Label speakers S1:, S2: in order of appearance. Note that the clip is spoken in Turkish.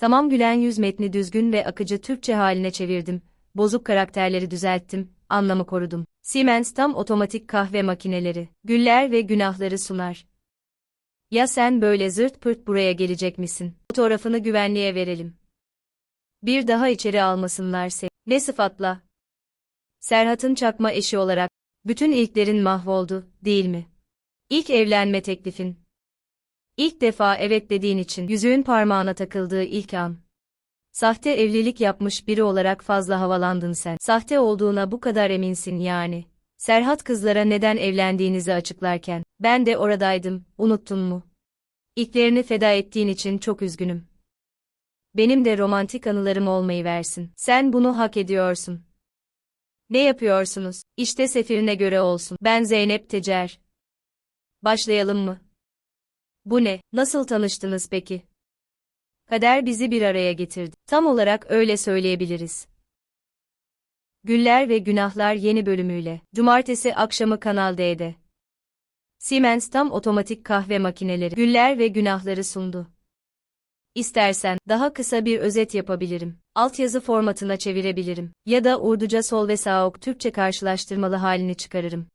S1: Tamam gülen yüz metni düzgün ve akıcı Türkçe haline çevirdim. Bozuk karakterleri düzelttim, anlamı korudum. Siemens tam otomatik kahve makineleri, güller ve günahları sunar. Ya sen böyle zırt pırt buraya gelecek misin? Fotoğrafını güvenliğe verelim. Bir daha içeri almasınlar seni. Ne sıfatla? Serhat'ın çakma eşi olarak, bütün ilklerin mahvoldu, değil mi? İlk evlenme teklifin. İlk defa evet dediğin için yüzüğün parmağına takıldığı ilk an. Sahte evlilik yapmış biri olarak fazla havalandın sen. Sahte olduğuna bu kadar eminsin yani. Serhat kızlara neden evlendiğinizi açıklarken, ben de oradaydım, unuttun mu? İlklerini feda ettiğin için çok üzgünüm. Benim de romantik anılarım olmayı versin. Sen bunu hak ediyorsun. Ne yapıyorsunuz? İşte sefirine göre olsun. Ben Zeynep Tecer. Başlayalım mı? Bu ne? Nasıl tanıştınız peki? Kader bizi bir araya getirdi. Tam olarak öyle söyleyebiliriz. Güller ve Günahlar yeni bölümüyle. Cumartesi akşamı Kanal D'de. Siemens tam otomatik kahve makineleri Güller ve Günahları sundu. İstersen daha kısa bir özet yapabilirim. Altyazı formatına çevirebilirim. Ya da Urduca sol ve sağ ok Türkçe karşılaştırmalı halini çıkarırım.